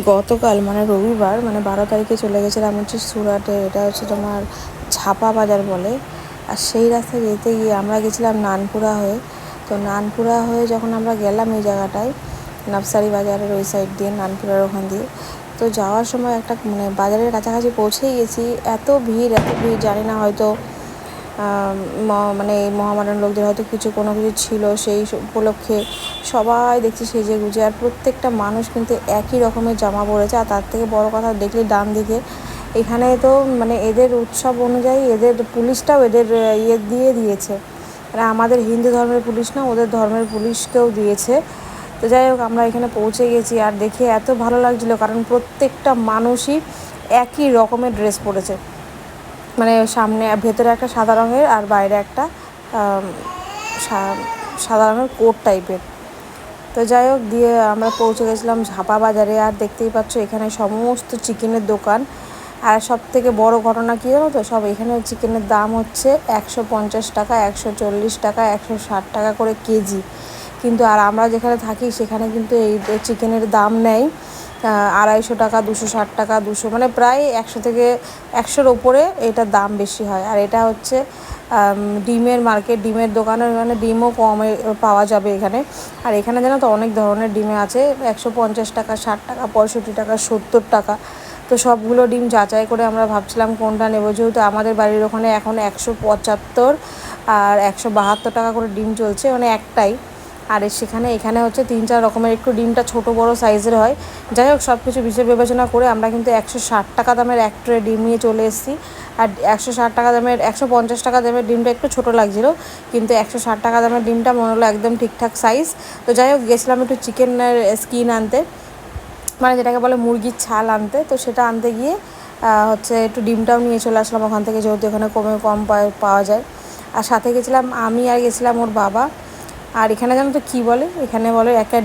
গতকাল মানে রবিবার মানে বারো তারিখে চলে গেছিলাম হচ্ছে সুরাটে, এটা হচ্ছে তোমার ছাপা বাজার বলে। আর সেই রাস্তায় যেতে গিয়ে আমরা গেছিলাম নানপুরা হয়ে। তো নানপুরা হয়ে যখন আমরা গেলাম এই জায়গাটায় নাবসারি বাজারের ওই সাইড দিয়ে, নানপুরার ওখান দিয়ে, তো যাওয়ার সময় একটা মানে বাজারের কাছাকাছি পৌঁছেই গেছি। এত ভিড় এত ভিড়, জানি না হয়তো মানে এই মহামারণ লোকদের হয়তো কিছু কোনো কিছু ছিল সেই উপলক্ষে সবাই দেখছি সেজে গুজে আর প্রত্যেকটা মানুষ কিন্তু একই রকমের জামা পরেছে। আর তার থেকে বড় কথা দেখলে ডান দিকে, এখানে তো মানে এদের উৎসব অনুযায়ী এদের পুলিশটাও এদের ইয়ে দিয়ে দিয়েছে। মানে আমাদের হিন্দু ধর্মের পুলিশ না, ওদের ধর্মের পুলিশকেও দিয়েছে। তো যাই হোক, আমরা এখানে পৌঁছে গেছি আর দেখে এত ভালো লাগছিল, কারণ প্রত্যেকটা মানুষই একই রকমের ড্রেস পরেছে। মানে সামনে, ভেতরে একটা সাদা রঙের আর বাইরে একটা সাদা রঙের কোট টাইপের। তো যাই হোক, দিয়ে আমরা পৌঁছে গেছিলাম ঝাপা বাজারে। আর দেখতেই পাচ্ছ, এখানে সমস্ত চিকেনের দোকান। আর সব থেকে বড় ঘটনা কী জানো তো? সব এখানে চিকেনের দাম হচ্ছে একশো পঞ্চাশ টাকা, একশো চল্লিশ টাকা, একশো ষাট টাকা করে কেজি। কিন্তু, আর আমরা যেখানে থাকি, সেখানে কিন্তু এই চিকেনের দাম নেয় আড়াইশো টাকা, দুশো ষাট টাকা, দুশো মানে প্রায় একশো থেকে একশোর ওপরে এটার দাম বেশি হয়। আর এটা হচ্ছে ডিমের মার্কেট ডিমের দোকানের মানে ডিমও কমে পাওয়া যাবে এখানে। আর এখানে জানো তো অনেক ধরনের ডিমে আছে, একশো পঞ্চাশ টাকা, ষাট টাকা, পঁয়ষট্টি টাকা, সত্তর টাকা। তো সবগুলো ডিম যাচাই করে আমরা ভাবছিলাম কোনটা নেব। যেহেতু আমাদের বাড়ির ওখানে এখন একশো পঁচাত্তর আর একশো বাহাত্তর টাকা করে ডিম চলছে মানে একটাই। আর সেখানে, এখানে হচ্ছে তিন চার রকমের একটু ডিমটা ছোট বড় সাইজের হয়। যাই হোক সব কিছু বিচার বিবেচনা করে আমরা কিন্তু একশো ষাট টাকা দামের এক ট্রে ডিম নিয়ে চলে এসেছি। আর একশো ষাট টাকা দামের, একশো পঞ্চাশ টাকা দামের ডিমটা একটু ছোট লাগছিল, কিন্তু একশো ষাট টাকা দামের ডিমটা মনে হলো একদম ঠিকঠাক সাইজ তো যাই হোক, গেছিলাম একটু চিকেনের স্কিন আনতে মানে যেটাকে বলে মুরগির ছাল আনতে। তো সেটা আনতে গিয়ে হচ্ছে একটু ডিমটাও নিয়ে চলে আসলাম ওখান থেকে, যেহেতু এখানে কমে কম পাওয়া যায়। আর সাথে গেছিলাম, আমি আর গেছিলাম ওর বাবা। আর এখানে জানো তো কী বলে? এখানে বলে একটা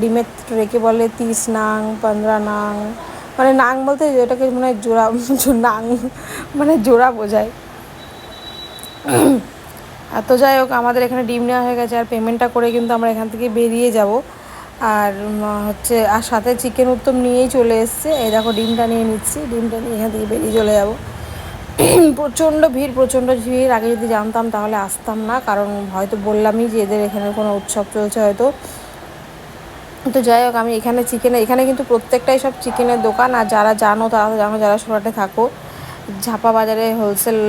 রেখে বলে তিরিশ নাং, পনেরো নাং। মানে নাং বলতে এটাকে মনে জোড়া, নাং মানে জোড়া বোঝায়। আর তো যাই হোক, আমাদের এখানে ডিম নেওয়া হয়ে গেছে। আর পেমেন্টটা করে কিন্তু আমরা এখান থেকে বেরিয়ে যাব। আর হচ্ছে, আর সাথে চিকেন উত্তম নিয়েই চলে এসছে। এই দেখো ডিমটা নিয়ে নিচ্ছি। ডিমটা নিয়ে এখান থেকে বেরিয়ে চলে যাব। প্রচণ্ড ভিড় প্রচণ্ড ভিড়। আগে যদি জানতাম তাহলে আসতাম না, কারণ হয়তো বললামই যে এদের এখানে কোনো উৎসব চলছে হয়তো। তো যাই হোক, আমি এখানে চিকেনে এখানে কিন্তু প্রত্যেকটাই সব চিকেনের দোকান। আর যারা জানো তারা জানো, যারা সুরাটে থাকো, ঝাপা বাজারে হোলসেল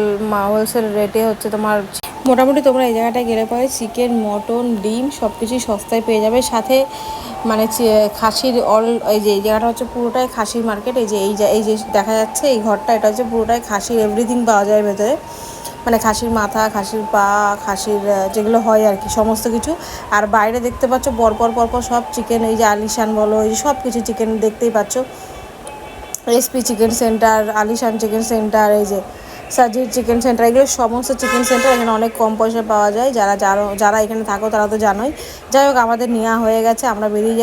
হোলসেল রেটে হচ্ছে তোমার মোটামুটি তোমরা এই জায়গাটায় গেলে পরে চিকেন, মটন, ডিম সব কিছুই সস্তায় পেয়ে যাবে। সাথে মানে খাসির অল, এই যে এই জায়গাটা হচ্ছে পুরোটাই খাসির মার্কেট। এই যে এই যে এই যে দেখা যাচ্ছে এই ঘরটা, এটা হচ্ছে পুরোটাই খাসির এভরিথিং পাওয়া যায় ভেতরে। মানে খাসির মাথা, খাসির পা, খাসির যেগুলো হয় আর কি, সমস্ত কিছু। আর বাইরে দেখতে পাচ্ছ পরপর পরপর সব চিকেন, এই যে আলিশান বলো, এই সব কিছু চিকেন দেখতেই পাচ্ছ। এসপি চিকেন সেন্টার, আলিশান চিকেন সেন্টার, এই যে সাজির চিকেন সেন্টার, এগুলো সমস্ত চিকেন সেন্টার, এখানে অনেক কম পয়সা পাওয়া যায়। যারা যারা এখানে থাকো তারা তো জানোই। যাই হোক, আমাদের নেওয়া হয়ে গেছে, আমরা বেরিয়ে